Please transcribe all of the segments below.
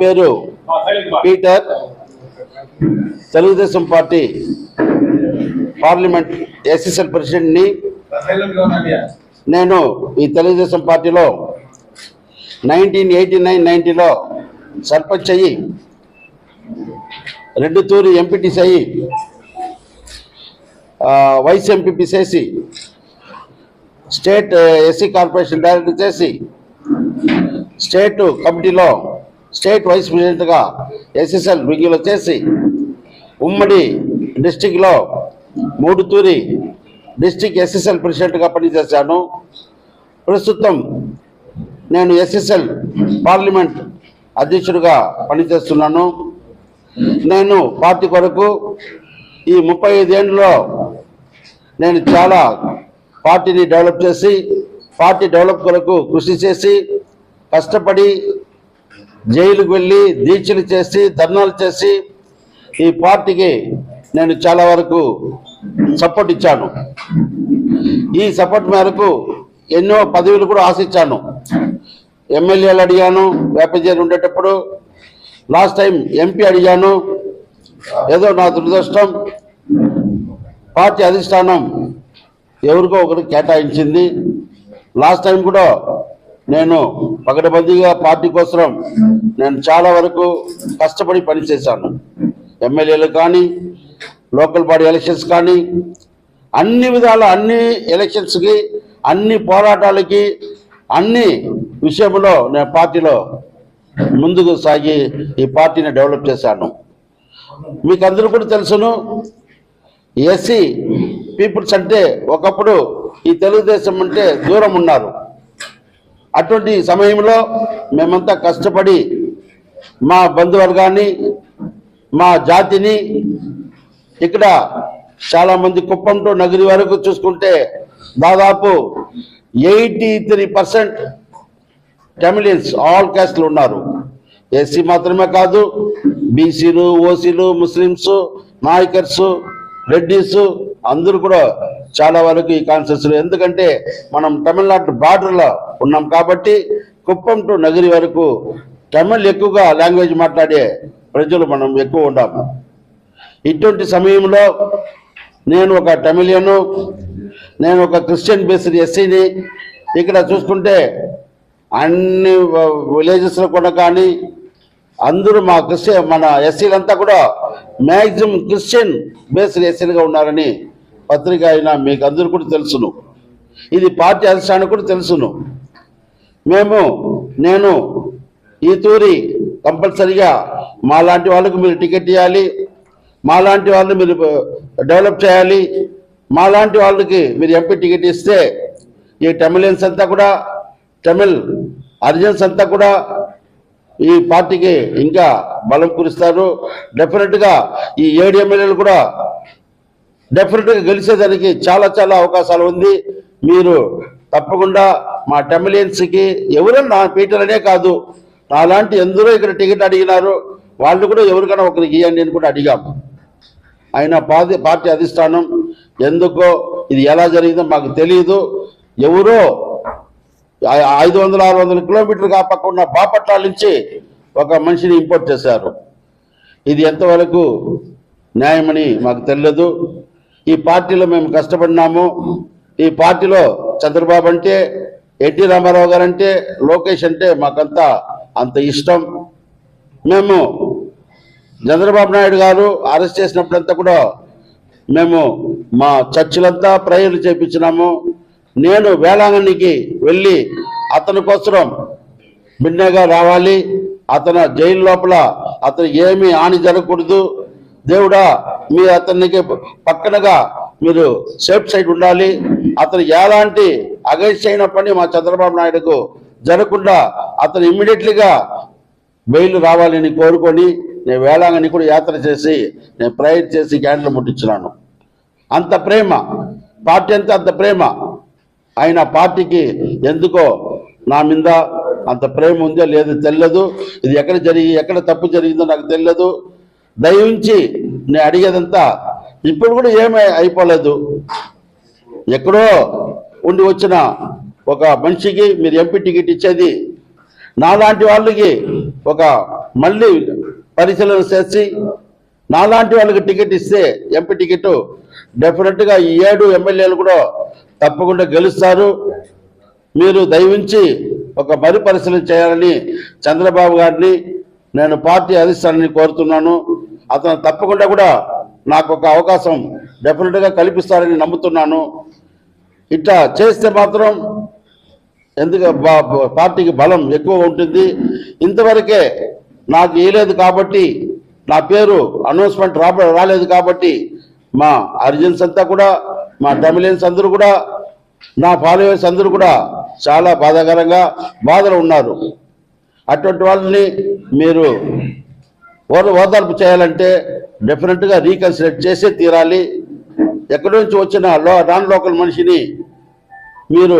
పేరు Peter. Telugu Desam Party parliament SSL ప్రెసిడెంట్ని నేను ఈ తెలుగుదేశం పార్టీలో నైన్టీన్ ఎయిటీ నైన్ నైన్టీలో సర్పంచ్ అయ్యి రెండు తూరి ఎంపీటీసీ అయ్యి వైస్ ఎంపీపీ చేసి స్టేట్ ఎస్సీ కార్పొరేషన్ డైరెక్టర్ చేసి స్టేట్ కమిటీలో స్టేట్ వైస్ ప్రెసిడెంట్గా ఎస్ఎస్ఎల్ వింగిలో చేసి ఉమ్మడి డిస్టిక్లో మూడు తూరి డిస్టిక్ ఎస్ఎస్ఎల్ ప్రెసిడెంట్గా పనిచేశాను. ప్రస్తుతం నేను ఎస్ఎస్ఎల్ పార్లమెంట్ అధ్యక్షుడిగా పనిచేస్తున్నాను. నేను పార్టీ కొరకు ఈ ముప్పై ఐదేళ్ళలో నేను చాలా పార్టీని డెవలప్ చేసి పార్టీ డెవలప్ కొరకు కృషి చేసి కష్టపడి జైలుకు వెళ్ళి దీక్షలు చేసి ధర్నాలు చేసి ఈ పార్టీకి నేను చాలా వరకు సపోర్ట్ ఇచ్చాను. ఈ సపోర్ట్ మేరకు ఎన్నో పదవులు కూడా ఆశించాను. ఎమ్మెల్యేలు అడిగాను వేపజేరి ఉండేటప్పుడు లాస్ట్ టైం ఎంపీ అడిగాను ఏదో నా దురదృష్టం పార్టీ అధిష్టానం ఎవరికో ఒకరు కేటాయించింది. లాస్ట్ టైం కూడా నేను పకడబందీగా పార్టీ కోసం నేను చాలా వరకు కష్టపడి పనిచేశాను. ఎమ్మెల్యేలు కానీ లోకల్ బాడీ ఎలక్షన్స్ కానీ అన్ని విధాల అన్ని ఎలక్షన్స్కి అన్ని పోరాటాలకి అన్ని విషయంలో నేను పార్టీలో ముందుకు సాగి ఈ పార్టీని డెవలప్ చేశాను. మీకు అందరూ కూడా తెలుసును ఎస్సీ పీపుల్స్ అంటే ఒకప్పుడు ఈ తెలుగుదేశం అంటే దూరం ఉన్నారు. అటువంటి సమయంలో మేమంతా కష్టపడి మా బంధువర్గాన్ని మా జాతిని ఇక్కడ చాలామంది కుప్పంతో నగరి వరకు చూసుకుంటే దాదాపు eighty three percent Tamilians all క్యాస్ట్లు ఉన్నారు. ఎస్సీ మాత్రమే కాదు బీసీలు ఓసీలు ముస్లిమ్స్ నాయకర్స్ రెడ్డీస్ అందరూ కూడా చాలా వరకు ఈ కాన్సెస్ ఎందుకంటే మనం తమిళనాడు బార్డర్లో ఉన్నాం కాబట్టి కుప్పం టు నగరి వరకు తమిళ్ ఎక్కువగా లాంగ్వేజ్ మాట్లాడే ప్రజలు మనం ఎక్కువ ఉన్నాము ఇటువంటి సమయంలో నేను ఒక తమిళియను నేను ఒక క్రిస్టియన్ బేస్డ్ ఎస్సీని ఇక్కడ చూసుకుంటే అన్ని విలేజెస్లో కూడా కానీ అందరూ మా క్రిస్టియన్ మన ఎస్సీలంతా కూడా మ్యాక్సిమం క్రిస్టియన్ బేస్డ్ ఎస్సీలుగా ఉన్నారని పత్రిక అయినా మీకు అందరూ కూడా తెలుసును. ఇది పార్టీ అధిష్టానికి కూడా తెలుసును. మేము నేను ఈ తూరి కంపల్సరిగా మాలాంటి వాళ్ళకు మీరు టికెట్ ఇవ్వాలి మాలాంటి వాళ్ళు మీరు డెవలప్ చేయాలి మాలాంటి వాళ్ళకి మీరు ఎంపీ టికెట్ ఇస్తే ఈ తమిళియన్స్ అంతా కూడా తమిళ్ అర్జన్స్ అంతా కూడా ఈ పార్టీకి ఇంకా బలం కురుస్తారు. డెఫినెట్గా ఈ ఏడు ఎమ్మెల్యేలు కూడా డెఫినెట్గా గెలిచేదానికి చాలా చాలా అవకాశాలు ఉంది. మీరు తప్పకుండా మా టెమిలియన్స్కి ఎవరు నా పీటర్నే కాదు. నాలాంటి ఎందరో ఇక్కడ టికెట్ అడిగినారు. వాళ్ళు కూడా ఎవరికైనా ఒకరికి ఇవ్వండి అని కూడా అడిగాము అయినా పార్టీ పార్టీ అధిష్టానం ఎందుకో ఇది ఎలా జరిగిందో మాకు తెలియదు ఎవరో ఐదు వందల ఆరు వందల కిలోమీటర్లు కాపక్క ఉన్న బాపట్ల నుంచి ఒక మనిషిని ఇంపోర్ట్ చేశారు. ఇది ఎంతవరకు న్యాయమని మాకు తెలియదు. ఈ పార్టీలో మేము కష్టపడినాము. ఈ పార్టీలో చంద్రబాబు అంటే ఎన్టీ రామారావు గారు అంటే లోకేష్ అంటే మాకంతా అంత ఇష్టం. మేము చంద్రబాబు నాయుడు గారు అరెస్ట్ చేసినప్పుడంతా కూడా మేము మా చర్చిలంతా ప్రేయర్లు చేపించినాము. నేను వేలాంగణికి వెళ్ళి అతని కోసం బిన్నగా రావాలి. అతను జైలు లోపల అతను ఏమి హాని జరగకూడదు. దేవుడా మీ అతనికి పక్కనగా మీరు సేఫ్ సైడ్ ఉండాలి. అతను ఎలాంటి అగైన్స్ అయిన పని మా చంద్రబాబు నాయుడుకు జరగకుండా అతను ఇమ్మీడియట్లీగా బెయిల్ రావాలని కోరుకొని నేను వేళాంగని కూడా యాత్ర చేసి నేను ప్రేయర్ చేసి క్యాండిల్ ముట్టించినాను. అంత ప్రేమ పార్టీ అంతా అంత ప్రేమ. ఆయన పార్టీకి ఎందుకో నా మీద అంత ప్రేమ ఉందో లేదో తెలియదు ఇది ఎక్కడ జరిగి ఎక్కడ తప్పు జరిగిందో నాకు తెలియదు దయవుంచి నేను అడిగేదంతా ఇప్పుడు కూడా ఏమీ అయిపోలేదు. ఎక్కడో ఉండి వచ్చిన ఒక మనిషికి మీరు ఎంపీ టికెట్ ఇచ్చేది నాలాంటి వాళ్ళకి ఒక మళ్ళీ పరిశీలన చేసి నాలాంటి వాళ్ళకి టికెట్ ఇస్తే ఎంపీ టికెట్ డెఫినెట్గా ఈ ఏడు ఎమ్మెల్యేలు కూడా తప్పకుండా గెలుస్తారు. మీరు దయవించి ఒక మరుపరిశీలన చేయాలని చంద్రబాబు గారిని నేను పార్టీ అధిష్టానాన్ని కోరుతున్నాను. అతను తప్పకుండా కూడా నాకు ఒక అవకాశం డెఫినెట్గా కల్పిస్తారని నమ్ముతున్నాను. ఇట్లా చేస్తే మాత్రం ఎందుకు పార్టీకి బలం ఎక్కువ ఉంటుంది. ఇంతవరకే నాకు ఇవ్వలేదు కాబట్టి నా పేరు అనౌన్స్మెంట్ రాబ రాలేదు కాబట్టి మా అర్జున్స్ అంతా కూడా మా తమిళన్స్ అందరూ కూడా నా ఫాలోవర్స్ అందరూ కూడా చాలా బాధాకరంగా బాధలు ఉన్నారు. అటువంటి వాళ్ళని మీరు ఓదార్పు చేయాలంటే డెఫినెట్గా రీకన్సిడర్ చేసే తీరాలి. ఎక్కడి నుంచి వచ్చిన లో నాన్ లోకల్ మనిషిని మీరు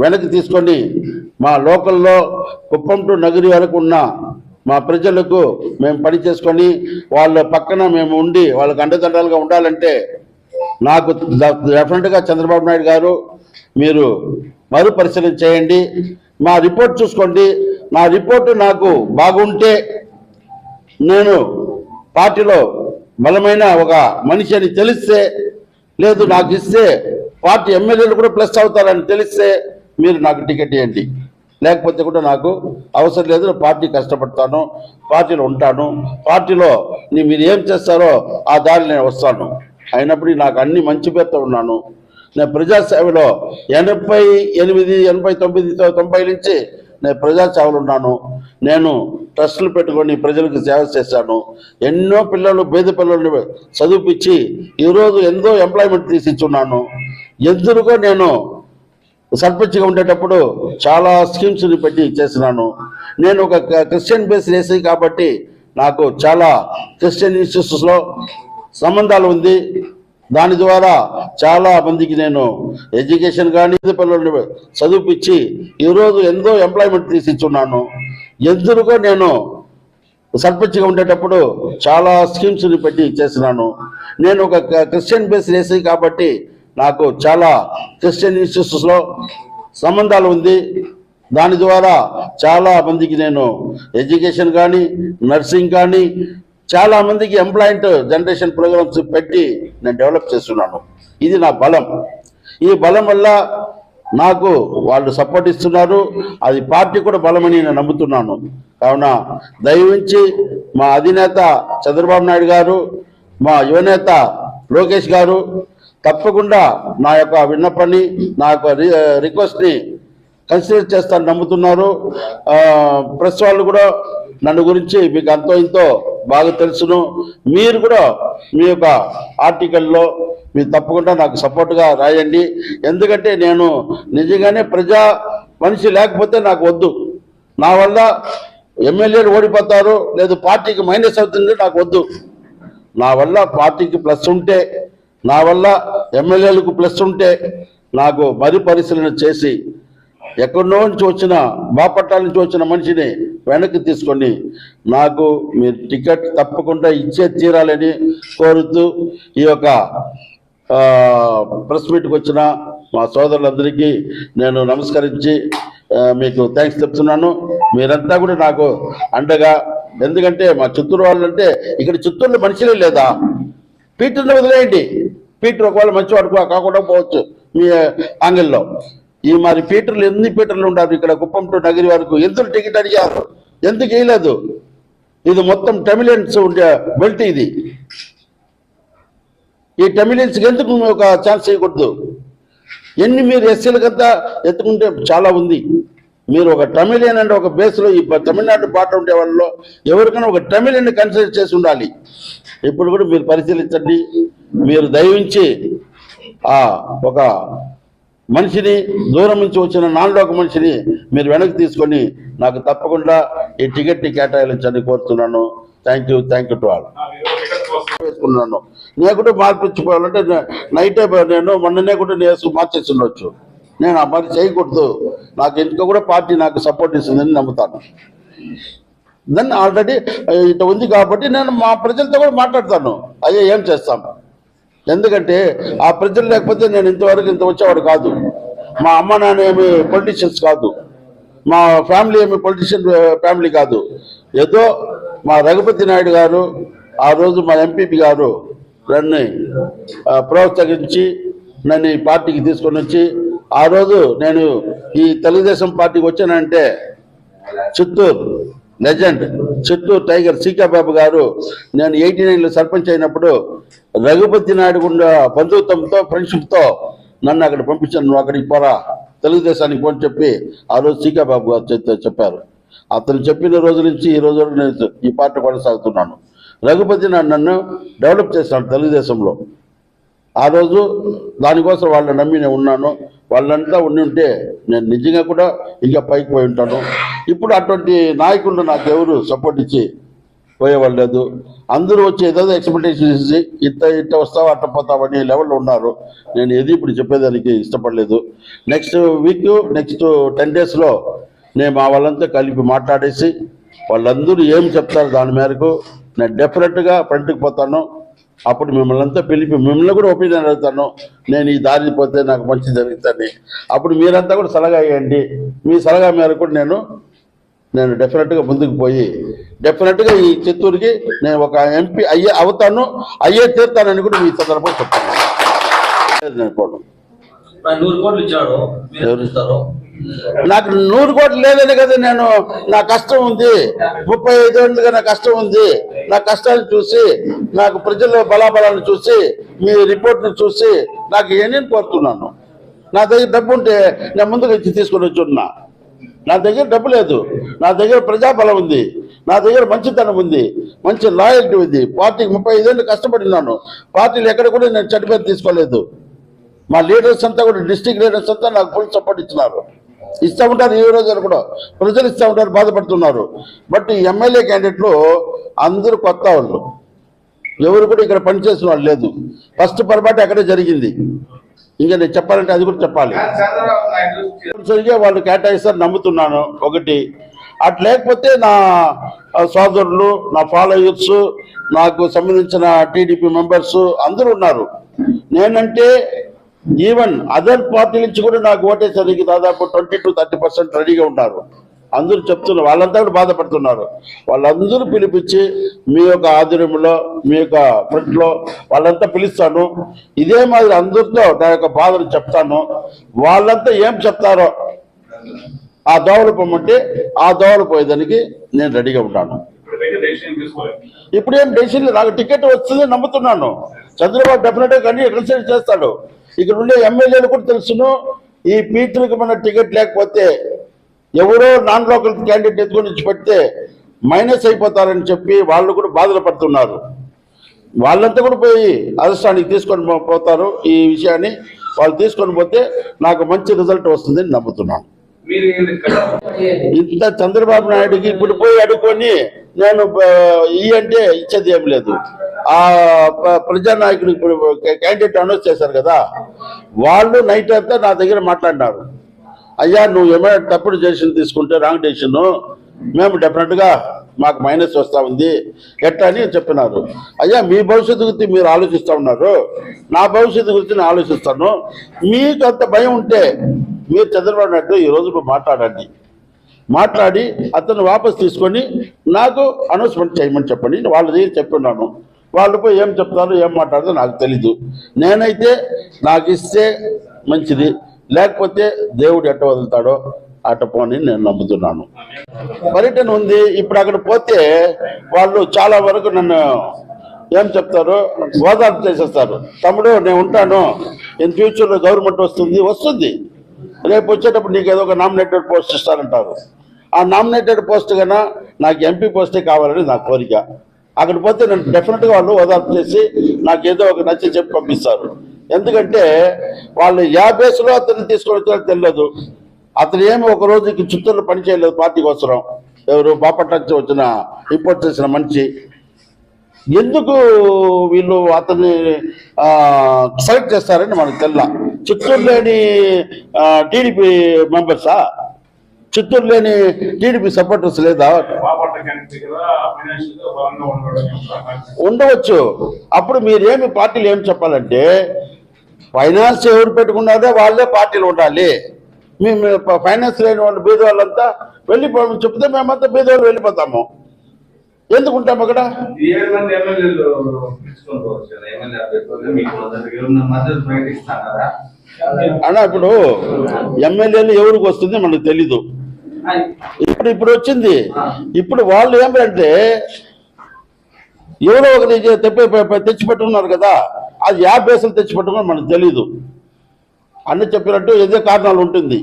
వెనక్కి తీసుకొని మా లోకల్లో కుప్పం టు నగరి వరకు ఉన్న మా ప్రజలకు మేము పని చేసుకొని వాళ్ళ పక్కన మేము ఉండి వాళ్ళకు అండదండలుగా ఉండాలంటే నాకు డెఫినెట్గా చంద్రబాబు నాయుడు గారు మీరు మరుపరిశీలన చేయండి. మా రిపోర్ట్ చూసుకోండి. నా రిపోర్టు నాకు బాగుంటే నేను పార్టీలో బలమైన ఒక మనిషి అని తెలిస్తే లేదు నాకు ఇస్తే పార్టీ ఎమ్మెల్యేలు కూడా ప్లస్ అవుతారని తెలిస్తే మీరు నాకు టికెట్ ఇవ్వండి. లేకపోతే కూడా నాకు అవసరం లేదు నేను పార్టీ కష్టపడతాను పార్టీలో ఉంటాను పార్టీలో మీరు ఏం చేస్తారో ఆ దారి నేను వస్తాను. అయినప్పుడు నాకు అన్ని మంచి పేరుతో ఉన్నాను. నేను ప్రజాసేవలో ఎనభై ఎనిమిది ఎనభై తొమ్మిది తొంభై నుంచి నేను ప్రజాసేవలు ఉన్నాను. నేను ట్రస్టులు పెట్టుకొని ప్రజలకు సేవ చేశాను. ఎన్నో పిల్లలు పేద పిల్లల్ని చదివిపించి ఈరోజు ఎంతో ఎంప్లాయ్మెంట్ తీసిచ్చున్నాను. ఎందుకో నేను సర్పంచ్గా ఉండేటప్పుడు చాలా స్కీమ్స్ని పెట్టి చేసినాను. నేను ఒక క్రిస్టియన్ బేస్ వేసి కాబట్టి నాకు చాలా క్రిస్టియన్ ఇన్స్టిట్యూట్స్లో సంబంధాలు ఉంది. దాని ద్వారా చాలా మందికి నేను ఎడ్యుకేషన్ కానీ పిల్లల్ని చదివిపించి ఈరోజు ఎంతో ఎంప్లాయ్మెంట్ తీసి ఎందుకో నేను సర్పంచ్గా ఉండేటప్పుడు చాలా స్కీమ్స్ని పెట్టి చేసినాను. నేను ఒక క- క్రిస్టియన్ బేస్ వేసి కాబట్టి నాకు చాలా క్రిస్టియన్ ఇన్స్టిట్యూట్స్లో సంబంధాలు ఉంది. దాని ద్వారా చాలా మందికి నేను ఎడ్యుకేషన్ కానీ నర్సింగ్ కానీ చాలా మందికి ఎంప్లాయింట్ జనరేషన్ ప్రోగ్రామ్స్ పెట్టి నేను డెవలప్ చేస్తున్నాను. ఇది నా బలం. ఈ బలం వల్ల నాకు వాళ్ళు సపోర్ట్ ఇస్తున్నారు. అది పార్టీ కూడా బలమని నేను నమ్ముతున్నాను. కావున దయవించి మా అధినేత చంద్రబాబు నాయుడు గారు మా యువనేత లోకేష్ గారు తప్పకుండా నా యొక్క విన్నపాన్ని నా యొక్క రి- రిక్వెస్ట్ని కన్సిడర్ చేస్తారని నమ్ముతున్నారు. ప్రెస్ వాళ్ళు కూడా నన్ను గురించి మీకు అంతో ఇంతో బాగా తెలుసును. మీరు కూడా మీ యొక్క ఆర్టికల్లో మీరు తప్పకుండా నాకు సపోర్ట్గా రాయండి. ఎందుకంటే నేను నిజంగానే ప్రజా మనిషి లేకపోతే నాకు వద్దు. నా వల్ల ఎమ్మెల్యేలు ఓడిపోతారు లేదు పార్టీకి మైనస్ అవుతుంది నాకు వద్దు. నా వల్ల పార్టీకి ప్లస్ ఉంటే నా వల్ల ఎమ్మెల్యేలకు ప్లస్ ఉంటే నాకు మరి పరిశీలన చేసి ఎక్కడో నుంచి వచ్చిన బాపట్ల నుంచి వచ్చిన మనిషిని వెనక్కి తీసుకొని నాకు మీరు టికెట్ తప్పకుండా ఇచ్చే తీరాలని కోరుతూ ఈ యొక్క ప్రెస్ మీట్కి వచ్చిన మా సోదరులందరికీ నేను నమస్కరించి మీకు థ్యాంక్స్ చెప్తున్నాను. మీరంతా కూడా నాకు అండగా ఎందుకంటే మా చిత్తూరు వాళ్ళంటే ఇక్కడ చిత్తూరులో మనుషులే లేదా? పీటర్ని వదిలేయండి. పీటర్ ఒకవేళ మంచివాడు కాకుండా పోవచ్చు మీ ఆంగిల్లో. ఈ మరి పీటర్లు ఎన్ని పీటర్లు ఉండారు? ఇక్కడ కుప్పం టు నగరి వరకు ఎందుకు టికెట్ అడిగారు? ఎందుకు వేయలేదు? ఇది మొత్తం టెమిలియన్స్ ఉండే బెల్ట్ ఇది. ఈ టెమిలియన్స్కి ఎందుకు ఒక ఛాన్స్ ఇవ్వకూడదు? ఎన్ని మీరు ఎస్సీలకంతా ఎత్తుకుంటే చాలా ఉంది. మీరు ఒక టమిలియన్ అంటే ఒక బేస్లో ఈ తమిళనాడు పాట ఉండే వాళ్ళలో ఎవరికైనా ఒక టమిలియన్ కన్సిడర్ చేసి ఉండాలి. ఇప్పుడు కూడా మీరు పరిశీలించండి. మీరు దయవించి ఒక మనిషిని దూరం నుంచి వచ్చిన నాన్ ఒక మనిషిని మీరు వెనక్కి తీసుకొని నాకు తప్పకుండా ఈ టికెట్ని కేటాయించండి కోరుతున్నాను. Thank you thank you to all వేసుకున్నాను. నేను కూడా మార్పించుకోవాలంటే నైటే నేను మొన్ననే కూడా నేను మార్చేసి ఉండొచ్చు నేను ఆ పని చేయకూడదు. నాకు ఇంకా కూడా పార్టీ నాకు సపోర్ట్ ఇస్తుందని నమ్ముతాను. దెన్ ఆల్రెడీ ఇట్లా ఉంది కాబట్టి నేను మా ప్రజలతో కూడా మాట్లాడతాను. అయ్యే ఏం చేస్తాను ఎందుకంటే ఆ ప్రజలు లేకపోతే నేను ఇంతవరకు ఇంత వచ్చేవాడు కాదు. మా అమ్మ నాన్న ఏమి పొలిటీషియన్స్ కాదు. మా ఫ్యామిలీ ఏమి పొలిటీషియన్ ఫ్యామిలీ కాదు. ఏదో మా రఘుపతి నాయుడు గారు ఆ రోజు మా ఎంపీపీ గారు నన్ను ప్రోత్సహించి నన్ను ఈ పార్టీకి తీసుకొని వచ్చి ఆ రోజు నేను ఈ తెలుగుదేశం పార్టీకి వచ్చానంటే చిత్తూరు. లెజెండ్ చిత్తూరు టైగర్ సీకా బాబు గారు. నేను ఎయిటీ నైన్లో సర్పంచ్ అయినప్పుడు రఘుపతి నాయుడు గుండా బంధుత్వంతో ఫ్రెండ్షిప్తో నన్ను అక్కడ పంపించాను నువ్వు అక్కడికి పోరా. తెలుగుదేశానికి పోని చెప్పి ఆ రోజు సీకా బాబు గారు చెప్తే- చెప్పారు. అతను చెప్పిన రోజు నుంచి ఈ రోజు వరకు నేను ఈ పార్టీ కొనసాగుతున్నాను. రఘుపతి నాయుడు నన్ను డెవలప్ చేశాడు తెలుగుదేశంలో. ఆ రోజు దానికోసం వాళ్ళని నమ్మి నేను ఉన్నాను. వాళ్ళంతా ఉండి ఉంటే నేను నిజంగా కూడా ఇంకా పైకి పోయి ఉంటాను. ఇప్పుడు అటువంటి నాయకులు నాకెవరు సపోర్ట్ ఇచ్చి పోయేవాళ్ళు లేదు. అందరూ వచ్చి ఏదో ఎక్స్పెక్టేషన్ ఇచ్చి ఇంత ఇట్ట వస్తావు అట్ట పోతావని లెవెల్లో ఉన్నారు. నేను ఏది ఇప్పుడు చెప్పేదానికి ఇష్టపడలేదు. నెక్స్ట్ వీక్ నెక్స్ట్ టెన్ డేస్లో నేను మా వాళ్ళంతా కలిపి మాట్లాడేసి వాళ్ళందరూ ఏం చెప్తారు దాని మేరకు నేను డెఫినెట్గా ఫ్రంట్కి పోతాను. అప్పుడు మిమ్మల్ని అంతా పిలిపి మిమ్మల్ని కూడా ఒపీనియన్ అడుగుతాను. నేను ఈ దారి పోతే నాకు మంచి జరుగుతుంది అప్పుడు మీరంతా కూడా సలహా ఇవ్వండి. మీ సలహా మేరకు కూడా నేను నేను డెఫినెట్గా ముందుకు పోయి డెఫినెట్గా ఈ చిత్తూరుకి నేను ఒక ఎంపీ అయ్యే అవుతాను అయ్యే తీరుతానని కూడా మీ సందర్భంగా చెప్తాను నేను అనుకోను. నాకు నూరు కోట్లు లేదని కదా నేను నా కష్టం ఉంది. ముప్పై ఐదు ఏళ్ళుగా నా కష్టం ఉంది. నా కష్టాన్ని చూసి నాకు ప్రజల బలాబలాన్ని చూసి మీ రిపోర్ట్ని చూసి నాకు ఏమేమి కోరుతున్నాను? నా దగ్గర డబ్బు ఉంటే నేను ముందుకు ఇచ్చి తీసుకుని వచ్చున్నా. నా దగ్గర డబ్బు లేదు. నా దగ్గర ప్రజాబలం ఉంది. నా దగ్గర మంచితనం ఉంది. మంచి లాయల్టీ ఉంది. పార్టీకి ముప్పై ఐదేళ్ళు కష్టపడినాను. పార్టీలు ఎక్కడ కూడా నేను చెడ్డ తీసుకోలేదు. మా లీడర్స్ అంతా కూడా డిస్టిక్ లీడర్స్ అంతా నాకు ఫుల్ సపోర్ట్ ఇచ్చినారు. ఇస్తూ ఉంటారు ఈ రోజు కూడా. ప్రజలు ఇస్తూ ఉంటారు బాధపడుతున్నారు. బట్ ఈ ఎమ్మెల్యే క్యాండిడేట్లు అందరూ కొత్త వాళ్ళు. ఎవరు కూడా ఇక్కడ పనిచేసిన వాళ్ళు లేదు. ఫస్ట్ పొరపాటు అక్కడే జరిగింది. ఇంకా నేను చెప్పాలంటే అది కూడా చెప్పాలి. వాళ్ళు కేటాయిస్తారు నమ్ముతున్నాను ఒకటి. అటు లేకపోతే నా సోదరులు నా ఫాలోయర్స్ నాకు సంబంధించిన టీడీపీ మెంబర్స్ అందరూ ఉన్నారు. నేనంటే ఈవెన్ అదర్ పార్టీ నుంచి కూడా నాకు ఓటేసరికి దాదాపు ట్వంటీ టు థర్టీ పర్సెంట్ రెడీగా ఉన్నారు. అందరూ చెప్తున్నారు వాళ్ళంతా కూడా బాధపడుతున్నారు. వాళ్ళందరూ పిలిపించి మీ యొక్క ఆధ్వర్యంలో మీ యొక్క ఫ్రంట్లో వాళ్ళంతా పిలుస్తాను. ఇదే మాదిరి అందరితో నా యొక్క బాధను చెప్తాను. వాళ్ళంతా ఏం చెప్తారో ఆ దోవలు పొమ్మంటే ఆ దోవలు పోయేదానికి నేను రెడీగా ఉంటాను ఇప్పుడేం డెసిషన్ ఇప్పుడు ఏం డెసిషన్ నాకు టికెట్ వస్తుంది నమ్ముతున్నాను. చంద్రబాబు డెఫినెట్గా అన్ని కన్సిడర్ చేస్తాడు. ఇక్కడ ఉండే ఎమ్మెల్యేలు కూడా తెలుసును ఈ పీతులకు మన టికెట్ లేకపోతే ఎవరో నాన్ లోకల్ క్యాండిడేట్ ఎత్తుకొని ఇచ్చి పెడితే మైనస్ అయిపోతారని చెప్పి వాళ్ళు కూడా బాధలు పడుతున్నారు. వాళ్ళంతా కూడా పోయి అదృష్టానికి తీసుకొని పోతారు ఈ విషయాన్ని. వాళ్ళు తీసుకొని పోతే నాకు మంచి రిజల్ట్ వస్తుందని నమ్ముతున్నాను ఇంత చంద్రబాబు నాయుడుకి ఇప్పుడు పోయి అడుక్కొని నేను ఈ అంటే ఇచ్చేది ఏం లేదు. ఆ ప్రజానాయకుడు ఇప్పుడు క్యాండిడేట్ అనౌన్స్ చేశారు కదా వాళ్ళు నైట్ అంతా నా దగ్గర మాట్లాడినారు. అయ్యా నువ్వు ఏమైనా తప్పుడు డెసిషన్ తీసుకుంటే రాంగ్ డెసిషన్ మేము డెఫినెట్గా మాకు మైనస్ వస్తూ ఉంది. ఎట్లా అని చెప్పినారు. అయ్యా మీ భవిష్యత్తు గురించి మీరు ఆలోచిస్తూ ఉన్నారు. నా భవిష్యత్తు గురించి నేను ఆలోచిస్తాను. మీకు అంత భయం ఉంటే మీరు చంద్రబాబు నాయుడు ఈ రోజు మాట్లాడండి. మాట్లాడి అతను వాపస్ తీసుకొని నాకు అనౌన్స్మెంట్ చేయమని చెప్పండి. వాళ్ళ దగ్గర చెప్పున్నాను వాళ్ళు పోయి ఏం చెప్తారో ఏం మాట్లాడదో నాకు తెలీదు. నేనైతే నాకు ఇస్తే మంచిది. లేకపోతే దేవుడు ఎట్ట వదులుతాడో అట్ట పోని నేను నమ్ముతున్నాను. పర్యటన ఉంది. ఇప్పుడు అక్కడ పోతే వాళ్ళు చాలా వరకు నన్ను ఏం చెప్తారు? ఓదార్పు చేసేస్తారు. తమ్ముడు నేను ఉంటాను. ఇన్ ఫ్యూచర్లో గవర్నమెంట్ వస్తుంది వస్తుంది. రేపు వచ్చేటప్పుడు నీకు ఏదో ఒక నామినేటెడ్ పోస్ట్ ఇస్తారంటారు ఆ నామినేటెడ్ పోస్ట్ కన్నా నాకు ఎంపీ పోస్టే కావాలని నా కోరిక. అక్కడ పోతే నేను డెఫినెట్గా వాళ్ళు ఓదార్పు చేసి నాకు ఏదో ఒక నచ్చి చెప్పి పంపిస్తారు. ఎందుకంటే వాళ్ళు యా బేస్లో అతన్ని తీసుకొని వచ్చారో తెలియదు. అతను ఏమి ఒక రోజుకి చిత్తూరులో పని చేయలేదు పార్టీ కోసం ఎవరు బాపట్ల నుంచి వచ్చిన రిపోర్ట్ చేసిన మనిషి. ఎందుకు వీళ్ళు అతన్ని సెలెక్ట్ చేస్తారని మనకు తెల్ల. చిత్తూరు లేని టీడీపీ మెంబర్సా? చిత్తూరు లేని టీడీపీ సపోర్టర్స్ లేదా? ఉండవచ్చు. అప్పుడు మీరేమి పార్టీలు ఏం చెప్పాలంటే ఫైనాన్స్ ఎవరు పెట్టుకున్నదే వాళ్ళే పార్టీలు ఉండాలి. మేము ఫైనాన్స్ లేని వాళ్ళు బీద వాళ్ళంతా వెళ్ళిపోమని చెప్తే మేమంతా బీద వాళ్ళు వెళ్ళిపోతాము ఎందుకుంటాం అక్కడ? అన్నా ఇప్పుడు ఎమ్మెల్యేలు ఎవరికి వస్తుంది మనకు తెలీదు. ఇప్పుడు ఇప్పుడు వచ్చింది. ఇప్పుడు వాళ్ళు ఏమంటే ఎవరో ఒకరి తెప్పి తెచ్చిపెట్టుకున్నారు కదా అది యా బేసులు తెచ్చిపెట్టుకుని మనకు తెలీదు. అన్ని చెప్పినట్టు ఏదో కారణాలు ఉంటుంది.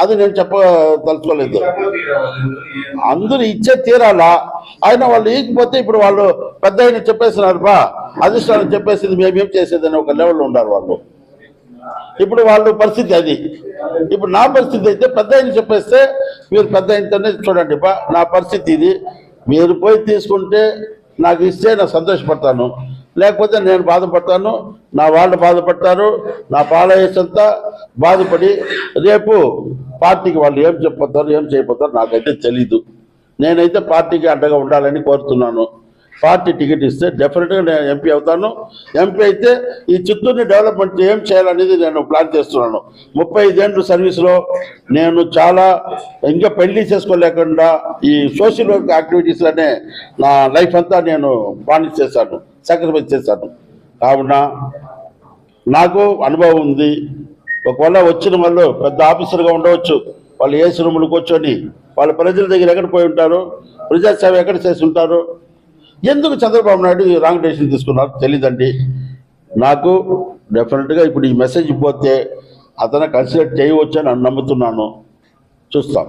అది నేను చెప్ప తలుచుకోలేదు అందరూ ఇచ్చే తీరాలా ఆయన వాళ్ళు ఇకపోతే ఇప్పుడు వాళ్ళు పెద్ద ఆయన చెప్పేసినారు బా అధిష్టానం చెప్పేసింది మేమేం చేసేది? అని ఒక లెవెల్లో ఉన్నారు వాళ్ళు. ఇప్పుడు వాళ్ళు పరిస్థితి అది. ఇప్పుడు నా పరిస్థితి అయితే పెద్ద ఆయన చెప్పేస్తే మీరు పెద్ద ఆయనతోనే చూడండి బా నా పరిస్థితి ఇది. మీరు పోయి తీసుకుంటే నాకు ఇస్తే నేను సంతోషపడతాను. లేకపోతే నేను బాధపడతాను నా వాళ్ళు బాధపడతారు నా పాలయసంతా బాధపడి రేపు పార్టీకి వాళ్ళు ఏం చెప్పిపోతారు ఏం చేయబోతారు నాకైతే తెలీదు. నేనైతే పార్టీకి అడ్డగా ఉండాలని కోరుతున్నాను. పార్టీ టికెట్ ఇస్తే డెఫినెట్గా నేను ఎంపీ అవుతాను. ఎంపీ అయితే ఈ చిత్తూరుని డెవలప్మెంట్ ఏం చేయాలనేది నేను ప్లాన్ చేస్తున్నాను. ముప్పై ఐదేళ్ళు సర్వీస్లో నేను చాలా ఇంకా పెళ్ళి చేసుకోలేకుండా ఈ సోషల్ వర్క్ యాక్టివిటీస్లోనే నా లైఫ్ అంతా నేను బానిస్ చేశాను. సాక్రిఫైస్ చేశాను. కావున నాకు అనుభవం ఉంది. ఒకవేళ వచ్చిన వాళ్ళు పెద్ద ఆఫీసర్గా ఉండవచ్చు. వాళ్ళు ఏసీ రూములు కూర్చొని వాళ్ళ ప్రజల దగ్గర ఎక్కడ పోయి ఉంటారు? ప్రజాసేవ ఎక్కడ చేసి ఉంటారు? ఎందుకు చంద్రబాబు నాయుడు రాంగ్ డెసిషన్ తీసుకున్నారు తెలియదండి నాకు డెఫినెట్గా ఇప్పుడు ఈ మెసేజ్ పోతే అతను కన్సిడర్ చేయవచ్చు అని నమ్ముతున్నాను. చూస్తాం.